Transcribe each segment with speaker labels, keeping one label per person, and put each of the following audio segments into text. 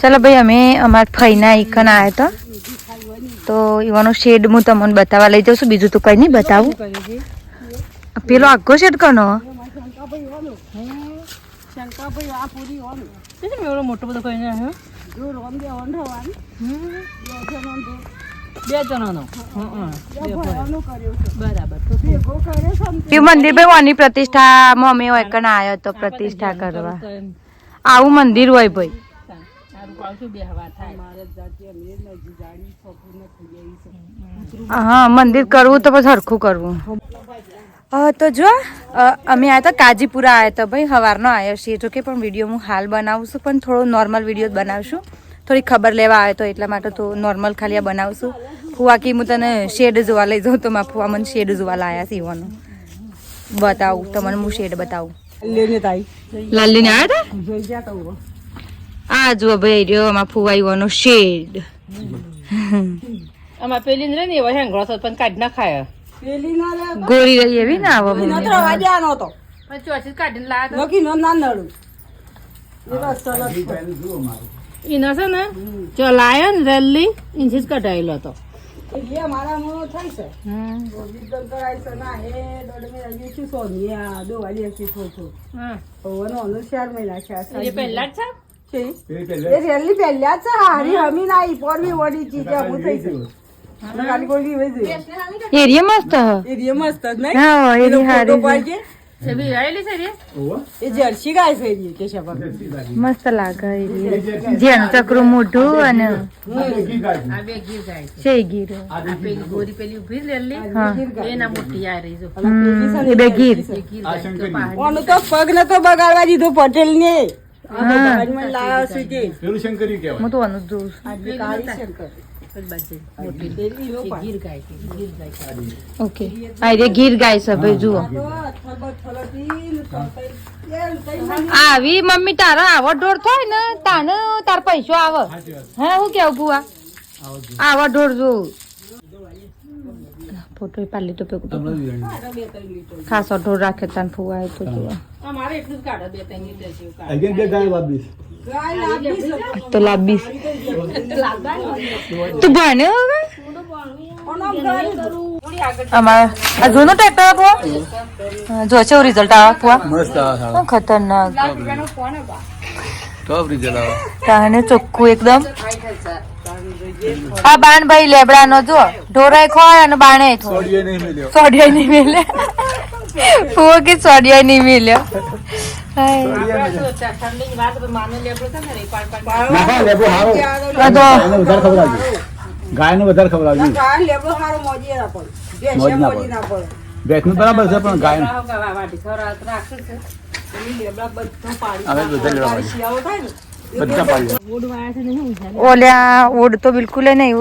Speaker 1: ચલો ભાઈ અમે અમારા ફઈના ઇકન આવ્યા હતા. તો એવાનો શેડ હું તમને બતાવવા લઈ જાઉં છું. બીજું તો કઈ નહીં બતાવું. પેલો આખો શેડ કનો?
Speaker 2: મોટો બધો
Speaker 1: મંદિર ભાઈ પ્રતિષ્ઠા મમ્મી એકન આવ્યો હતો પ્રતિષ્ઠા કરવા આવું મંદિર હોય ભાઈ. હા, મંદિર કરવું તો પછી સરખું કરવું. તો જો અમે આવ્યા હતા કાજીપુરા આવ્યા હતા ભાઈ સવારનો આવ્યો છીએ. જો કે પણ વીડિયો હું હાલ બનાવું છું પણ થોડો નોર્મલ વીડિયો બનાવશું. થોડી ખબર લેવા આવ્યો તો એટલા માટે તો નોર્મલ ખાલી આ બનાવશું. ફુવા કી હું તને શેડ જોવા લઈ જાઉં તો મારા ફુવા મને શેડ જોવા લાયા સીવાનું બતાવું, તમને હું શેડ બતાવું. લાલીને આવ્યા હતા આ જુઓ ભાઈ રહ્યો આમાં ફુવા ઈવાનો શેડ
Speaker 2: આમાં પેલી ને ને એવો હેંગળો થતો પણ કાઢી ના ખાય
Speaker 1: ગોરી રહી એવી ને આવો મમ્મી.
Speaker 2: પણ ચોથી કાઢીને લાયા એનો છે. ને જો લાયો ને રેલી ઇન્ચી જ કઢાયેલો હતો. હા એ પહેલા છે.
Speaker 1: એરિયા મસ્ત હ. હા હારી
Speaker 2: એ બી આયેલી છે? રે
Speaker 3: જર્સી ગાય છે
Speaker 1: મસ્ત મોઢું અને
Speaker 2: આ બે ગીર છે
Speaker 1: છે?
Speaker 2: આ પેલી ગોરી પેલી ઊભી રેલી
Speaker 1: હા.
Speaker 2: એના મોટી આ રહી જો
Speaker 1: હમ, એ બે ગીર
Speaker 2: એ ગીર ગાય તો પહાડી
Speaker 3: ઓનું તો પગ નતો બગાડવા દીધો પટેલ ને લાવ્યો છું તે
Speaker 4: પેલું શંકરી કહેવાય
Speaker 1: હું. તો આનું બે ગીર ઓનું
Speaker 3: તો પગ ન
Speaker 2: તો બગાડવા મોટી પટેલ ને હું તો અનુજ જોઉં છે.
Speaker 1: ઓકે આ એ ગીર ગાય છે ભાઈ, જુઓ. આવી મમ્મી, તારા આવો ઢોર થાય ને, તાને તાર પૈસો આવે. હે, હું કેવું ભુવા? આવો ઢોર જો. ફોટો પાલી તો પેલું ખાસો ઢોર રાખે તાન ફુવાય તો જુઓ.
Speaker 2: અમારે એટલું કાઢો બે ત્રણ લીટર જેવું કાઢો
Speaker 4: બે ગાય વાપરીશ
Speaker 1: તો લાંબી. તું ભણે હવે? અમારે આ જૂનો ટ્રેક્ટર આપો જો છે રિઝલ્ટ આવે ફુવા
Speaker 4: મસ્ત
Speaker 1: ખતરનાક.
Speaker 4: ટોપ રિઝલ્ટ આવે.
Speaker 1: તાને ચોખ્ખું એકદમ. આ બાણ ભાઈ લેબડા નો જો ઢોરાય ખોય અને બાણે ખોય
Speaker 4: નહીં મળ્યો
Speaker 1: સોડિયા નહીં મિલે. ફુવો કે સોડિયા નહીં મિલ્યો. હાય.
Speaker 2: નું
Speaker 4: વધારે ખબર
Speaker 3: આવી મોજી ના
Speaker 4: બરાબર છે પણ ગાય
Speaker 1: ઓલ્યા ઓડ તો બિલકુલ નહીં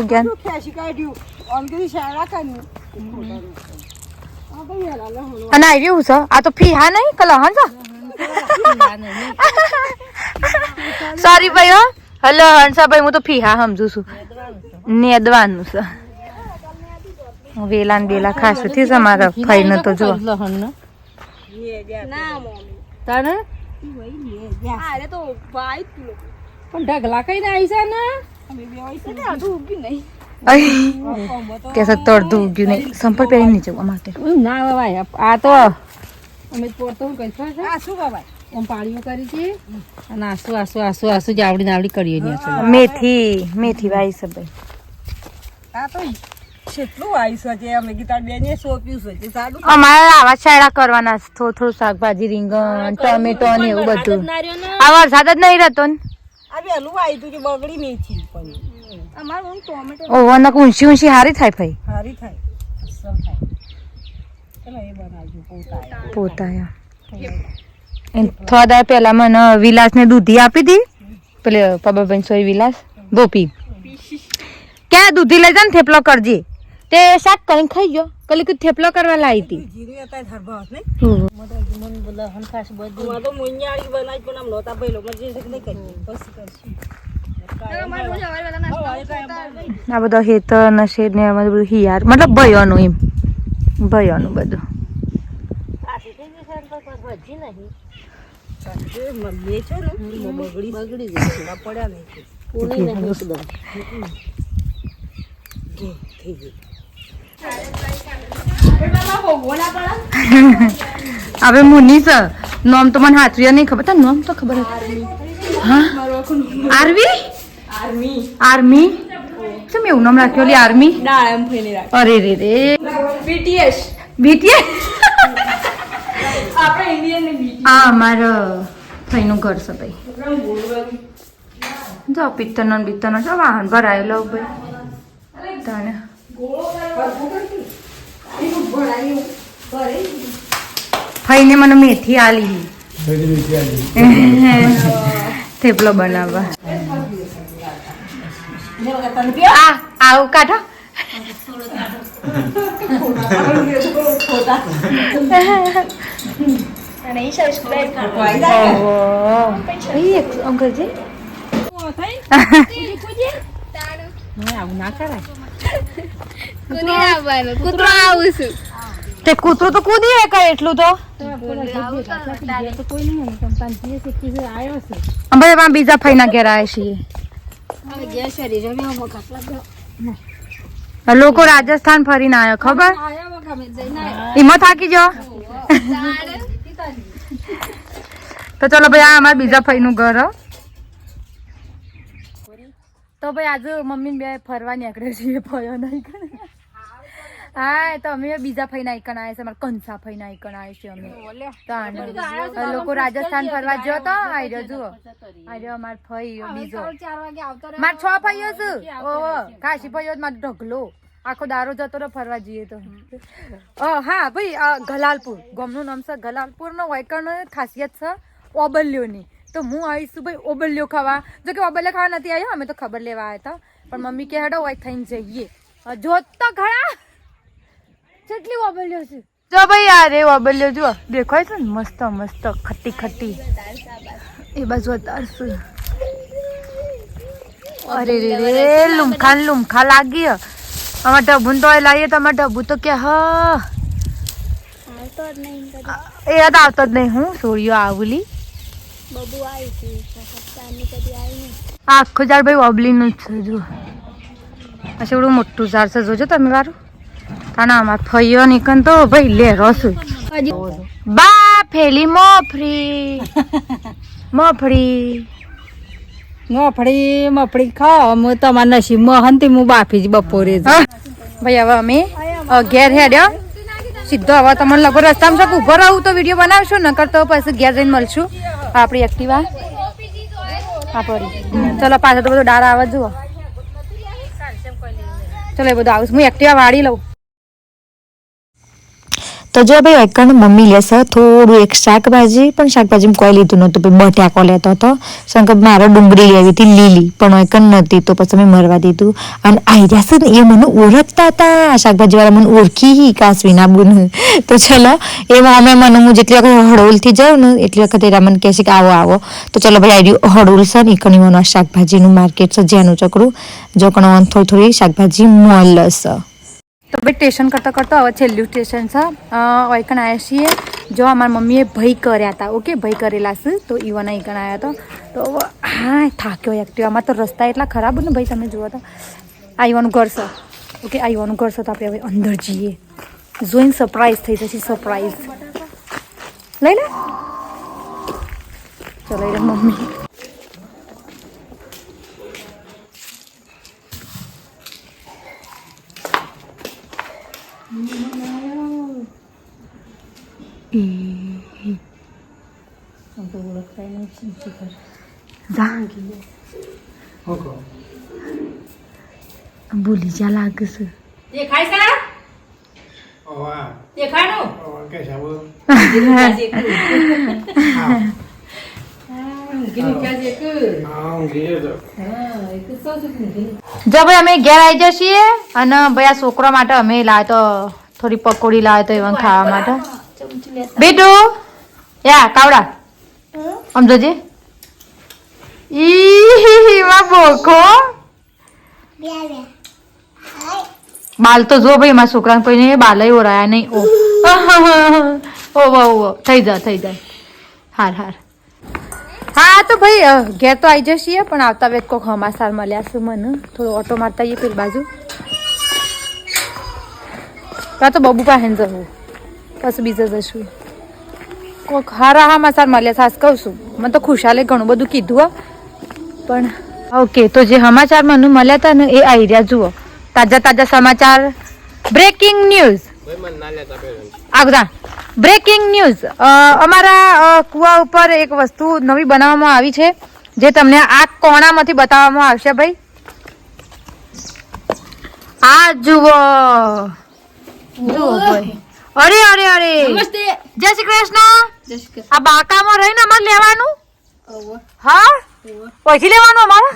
Speaker 1: અને આવી છે? આ તો ફી હા નહીં? કલા હા સોરી ભાઈ હો હલો હંસા ભાઈ હું તો ફી હા સમજુ છું. નેદવાનું છે. વેલા ને બેલા ખાસથી છે મારા ભાઈ ને તો જો
Speaker 2: લહણ ને તાને
Speaker 3: અરે તો ભાઈ તું.
Speaker 2: પણ ઢગલા કઈ આવી છે ને?
Speaker 3: અમે બે છે ને
Speaker 1: કે નહીં. સંપર્ક પહેરી નહીં જવું અમારે
Speaker 2: ના ભાઈ આ તો અમે પોરતો હું કઈ છે
Speaker 3: આ શું બાબા
Speaker 2: ઓમ પાળીઓ કરી છે. અને આસુ આસુ આસુ આસુ જાવડી નાવડી કરીએ ની છે
Speaker 1: મેથી મેથી ભાઈ.
Speaker 3: આ તો કેટલું આવીશું છે. અમે ગીતા બેને સોંપ્યું છે. તે સારું
Speaker 1: અમારે આવા શાળા કરવાના થોડું થોડું શાકભાજી રીંગણ ટમેટો ને એવું બધું. આ વરસાદ જ નહીં રહેતો ને.
Speaker 3: આ વહેલું આવી તું જે બગડી નહીં થી પણ. અમારું ટોમેટો
Speaker 1: ઓહો નક ઊંચી ઊંચી હારી થાય ભાઈ.
Speaker 3: સારી થાય. અસર થાય. ચલો એ બનાવજો પોતા
Speaker 1: પોતા થોડા પહેલા મને વિલાસને દૂધી આપી હતી પેલે પબાબેન સોય વિલાસ, ગોપી. ક્યાં દૂધી લઈ જા ને થેપલો કરજે. તે શાક કરીને ખાઈ ગયો. કલી કે થેપલો કરવા લાવી હતી આ બધો હેતર ને ને બધું હિયાર, મતલબ ભયોનું એમ. ભયોનું બધું.
Speaker 3: મમ્મી છે ને બગડી બગડી જાય પડ્યા નહીં કોને નહીં એકદમ જો થઈ ગઈ
Speaker 1: હવે મુનીસ નોમ તો મને હાથવી નહીં ખબર નોમ. તો ખબર આરવી? આર્મી. આર્મી? કેમ એવું નામ રાખ્યું ઓલી આર્મી?
Speaker 3: ડાળમ રાખ
Speaker 1: અરે રે રે.
Speaker 3: બીટીએસ
Speaker 1: બીટીએસ
Speaker 3: આપણે ઇન્ડિયન ને
Speaker 1: આ મારો ભાઈનું ઘર છે ભાઈ. જો પિત્તરનો ને છે વાહન પર આવેલો ભાઈ. તને ફઈને મને મેથી આલી. થેપલો બનાવવા. આ આવું કાઢો ઓહો. ઈ એક અંકલજી
Speaker 3: આવું ના કરાય
Speaker 2: કૂતરો આવું છું
Speaker 1: તે કૂતરું તો કૂદી હે કરે એટલું તો અમે બીજા ફઈના ઘેર આવ્યા છીએ લોકો રાજસ્થાન ફરીને આવ્યા, ખબર હિંમત થાકી જો તો ચલો ભાઈ, આ અમારા બીજા ફઈનું ઘર. તો ભાઈ, આજે મમ્મી બે ફરવા નીકળે છીએ ફયો નહીં. હા તો અમે બીજા ફઈને આઈકન આવ્યા છે. અમારા કંસા ફઈને આઈકન આવ્યા છે અમે. તાણ. લોકો રાજસ્થાન ફરવા ગયો તો? આઈ જુઓ. આઈ રહ્યો અમાર ફઈ બીજો. માર છ ભાઈઓ છે. ઓહો કાશી ભાઈઓ મારો ઢગલો. આખો દારો જતો રહ્યો ફરવા જઈએ તો. હા ભાઈ આ ગલાલપુર. ગામનું નામ છે ગલાલપુર નો વાયકણ ખાસિયત છે ઓબલ્યોની. તો હું આવીશું ભાઈ ઓબલ્યો ખાવા. જો કે ઓબલ્યો ખાવા નથી આવ્યો અમે તો ખબર લેવા આવ્યા હતા. પણ મમ્મી કે હેડો હોય થઈને જઈએ. જોત તો ખરા કેટલી વાબલ્યો છે? જો ભાઈ આ રે વાબલ્યો જો દેખાય છે ને? મસ્ત મસ્ત ખટ્ટી ખટ્ટી એ બાજુ અતારશું અરે રે રે લુમખા લુમખા લાગી. અમાર ઢબુન તો લાવીએ તો અમાર ઢબુ તો કે હ? એ યાદ આવતો જ નહીં. હું સોળિયો આવલી આખું ઝાડ ભાઈ ઓબલીનું જ છે જો આ એવડું મોટું ઝાડ છે. જોજો તમે વારું. તાના અમાર ફઈયો નીકળ તો ભાઈ લે રસું બા ફેલી મોફરી મોફળી.
Speaker 3: મફળી મફળી ખાઓ હું તમારા નસીબમાં હંતી હું બાફી જ બપોરે
Speaker 1: ભાઈ હવે અમે ઘેર હેડ્યો. સીધો હવે તમને લગભગ રસ્તામાં શકું ઊભો રહું તો વીડિયો બનાવશું? નકર તો પછી ઘેર જઈને મળશું. આપણી એક્ટિવા આપણી ચલો પાછળ તો બધો ડાર આવે જુઓ. ચલો એ બધું આવું હું એક્ટિવા વાળી લઉં.
Speaker 5: તો જો ભાઈ એકણ મમ્મી લેશે, થોડું એક શાકભાજી, પણ શાકભાજીમાં કોઈ લીધું નહોતું. ભાઈ બટાકો લેતો હતો. શંકર મારે ડુંગળી લેવી હતી, લીલી, પણ એકણ નહોતી, તો પછી મેં મરવા દીધું. અને આવી જશે ને, એ મને ઓળખતા હતા. શાકભાજી વાળા મને ઓળખી કાસવીના બુન તો ચલો એમાં અમે મને હું જેટલી વખત હળોલથી જાઉં ને, એટલી વખત એરા મને કહે છે કે આવો આવો. તો ચલો ભાઈ આવી હળોલ છે ને, એકણી મને શાકભાજીનું માર્કેટ છે, જેનું ચકડું. જો કણ થોડી થોડી શાકભાજી મોલ છે
Speaker 1: તો ભાઈ સ્ટેશન કરતાં કરતાં હવે છેલ્લું સ્ટેશન છે. ઓઈકણ આવ્યા છીએ. જો અમારા મમ્મીએ ભય કર્યા હતા ઓકે? ભય કરેલા છે, તો ઈવન આઈકણ આવ્યા હતા તો હા થાક્યો એક્ટિવામાં તો રસ્તા એટલા ખરાબ ને ભાઈ, તમે જુઓ તો. આ ઈવાનું ઘર છે. ઓકે, આ ઈવાનું ઘર છે તો આપણે હવે અંદર જઈએ. જોઈને સરપ્રાઈઝ થઈ જશે સરપ્રાઈઝ લઈ લે. ચલો લઈ લે મમ્મી જા ભૂલી જા લાગે છે
Speaker 2: દેખાય છે દેખાયનું
Speaker 1: જો ભાઈ અમે ઘેર આવી જઈએ અને ભાઈ આ છોકરા માટે અમે લાવ્યા તો થોડી પકોડી લાવે તો એવા ખાવા માટે બેટુ યા કાવડા આમ જોજે ઈ માં બોકો. બાલ તો જો ભાઈ મારા છોકરાને કોઈ બાલ ઓરાયા નહીં. ઓ. ઓ વાહ ઓ થઈ જા થઈ જાય. હાર હાર. હા તો ભાઈ ઘેર તો આવી જશે પણ આવતા વેત કોક હમાસાર મળ્યા છે મને. થોડો ઓટો મારતા આવીએ પેલી બાજુ. કાં તો બબુ પાસે જવું. પછી બીજે જશું. કોક હારા હમાસાર મળ્યા સાસ કહું છું. મને તો ખુશાલે ઘણું બધું કીધું, હો. પણ ઓકે, તો જે સમાચાર મને મળ્યા હતા ને, એ આવી રહ્યા, જુઓ. તાજા તાજા સમાચાર. બ્રેકિંગ ન્યૂઝ આગળ. બ્રેકિંગ ન્યૂઝ અમારા કુવા ઉપર એક વસ્તુ નવી બનાવવામાં આવી છે, જે તમને આ કોણામાંથી બતાવવામાં આવશે, ભાઈ. આ જુઓ. જુઓ, ભાઈ. અરે અરે અરે.
Speaker 2: નમસ્તે.
Speaker 1: જય શ્રી કૃષ્ણ. આ બાકામાં રહીને અમારે લેવાનું? હા? પછી લેવાનું અમારે?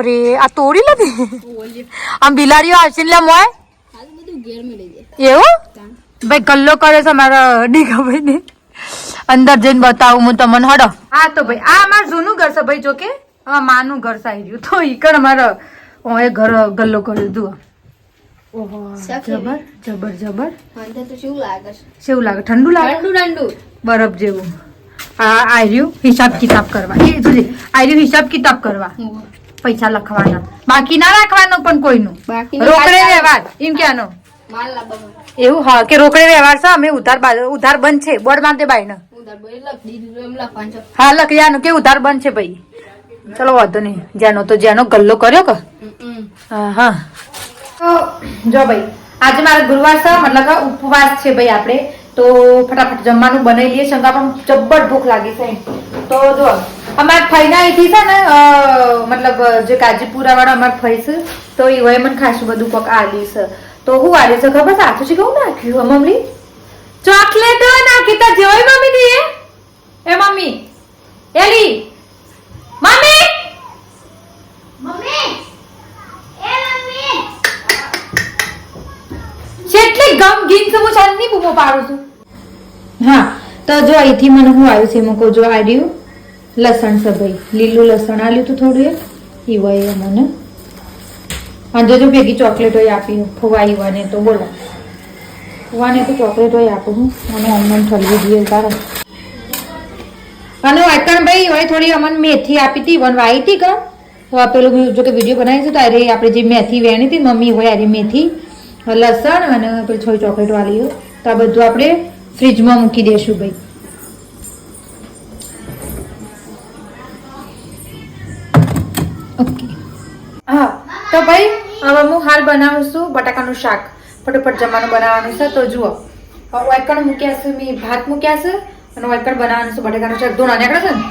Speaker 1: અરે આ તોડી લીધી આમ બિલાડીઓ આવશે લે મોય? એવું? ભાઈ ગલ્લો કરે છે મારા ડીગાભાઈ ને. અંદર જઈને બતાવું હું તમને હડો. હા તો ભાઈ આ અમારું જૂનું ઘર છે ભાઈ જોકે માનું ઘર છે આવી રહ્યું. તો ઈ કણ અમારો ઘર ગલ્લો કર્યું ઓહો જબર જબર જબર. કેવું લાગે ઠંડુ લાગે? બરફ જેવું. આ આર્યું હિસાબ કિતાબ કરવા. એ જોજે આર્યું હિસાબ કિતાબ કરવા. પૈસા લખવાના. બાકી ના રાખવાનો પણ કોઈનું. રોકડે વ્યવહાર. એમ ક્યાંનો? એવું હા કે રોકડે વ્યવહાર છે અમે ઉધાર ઉધાર બંધ છે બોર્ડ માંગે બાઈ ને હા લખયાનું કે ઉધાર બંધ છે ભાઈ. ચલો વાંધો નહીં. જેનો તો જેનો ગલ્લો કર્યો કે? હા. જો ભાઈ, આજે મારો ગુરુવાર છે, મતલબ ઉપવાસ છે ભાઈ આપણે. તો ફટાફટ જમવાનું બનાવી લઈએ શંકા પણ જબ્બર ભૂખ લાગી છે. તો જો, અમારા ફઈના અહીંથી છે ને મતલબ જે કાજીપુરા વાળા અમારા ફઈ છે, તો એ વય મને ખાસું બધું કોક આલ્યું છે. તો હું આલ્યું છે, ખબર સાચું છે કેવું નાખ્યું મમ્મી? ચોકલેટ નાખી તા જોઈ મમ્મી? એ મમ્મી, એલી મમ્મી કેટલી ગમગીન હું બૂમો પાડું છું? હા, તો જો અહીંથી મને હું આવ્યું છે મૂકો, જો આડ્યું લસણ છે ભાઈ, લીલું લસણ આલ્યું હતું થોડું એ ઈ વય મને. અને જો ભેગી ચોકલેટો આપી ફુવાઈ ને તો બોલો. ફુવાને તો ચોકલેટો આપું હું. અને અમને ઠલવી દઈએ કારણ અને વાટણ ભાઈ, હવે થોડી અમને મેથી આપી હતી વન વાઈ હતી કા? તો આ પેલું જો કે વીડિયો બનાવી છે, તો અરે આપણે જે મેથી વેણી હતી, મમ્મી હોય અરે મેથી. લસણ અને પેલી થોડી ચોકલેટ વાળી તો આ બધું આપણે ફ્રીજમાં મૂકી દેશું ભાઈ. ઓકે હા, તો ભાઈ, હવે હું હાલ બનાવું છું બટાકાનું શાક. ફટોફટ જમવાનું બનાવવાનું છે, તો જુઓ. વાયકણ મૂક્યા છે, મેં ભાત મૂક્યા છે, અને વાયકણ બનાવવાનું છે, બટાકાનું શાક. ધોણા નીકળે છે ને?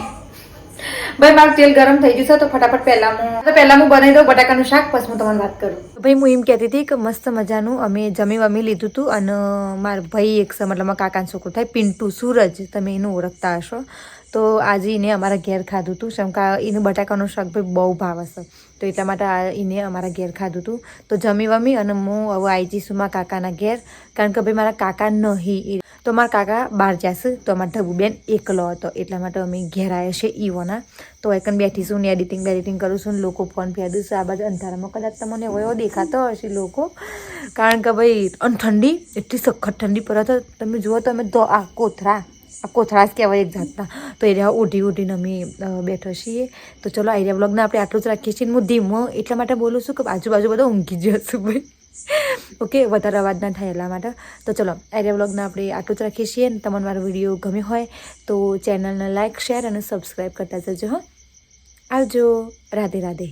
Speaker 1: ભાઈ, મારું તેલ ગરમ થઈ ગયું છે, તો ફટાફટ પહેલા હું પહેલા હું બનાવી દઉં, બટાકાનું શાક, પછી હું તમને વાત કરું. ભાઈ, હું એમ કહેતી હતી કે મસ્ત મજાનું અમે જમી વમી લીધું હતું અને મારા ભાઈ એક મતલબ કાકાનું છોકરું થાય, પિન્ટુ સૂરજ, તમે એનું ઓળખતા હશો. તો આજે એને અમારા ઘેર ખાધું હતું શંકા એનું બટાકાનું શાક ભાઈ બહુ ભાવ હશે તો એટલા માટે એને અમારા ઘેર ખાધું હતું તો જમી વમી અને હું હવે આવી જઈશું મારા કાકાના ઘેર. કારણ કે ભાઈ મારા કાકા નહીં તો મારા કાકા બહાર જશે તો અમારા ઢબુબેન એકલો હતો. એટલા માટે અમે ઘેર આવ્યા છે ઈવોના. તો એકન બેઠીશું ને એડિટિંગ બેડિટિંગ કરું છું ને લોકો ફોન ફેરદું દઉં આ બાજુ અંધારામાં કદાચ તમને એવો દેખાતો હશે લોકો. કારણ કે ભાઈ અને ઠંડી, એટલી સખત ઠંડી પડે તો તમે જુઓ તો અમે તો આ કોથરા આ કોથળા જ કહેવાય એક જાતના તો એ રહ્યા ઉઢી ઉઢીને અમે બેઠા છીએ તો ચલો આ રહ્યા બ્લોગને આપણે આટલું જ રાખીએ છીએ હું ધીમો એટલા માટે બોલું છું કે આજુબાજુ બધા ઊંઘી જશું ભાઈ ઓકે વધારે અવાજ ના થાય એટલા માટે તો ચલો એરિયા બ્લોગને આપણે આટલું જ રાખીએ છીએ અને તમને મારો વીડિયો ગમ્યો હોય તો ચેનલને લાઇક શેર અને સબસ્ક્રાઈબ કરતા જજો હો આવજો રાધે રાધે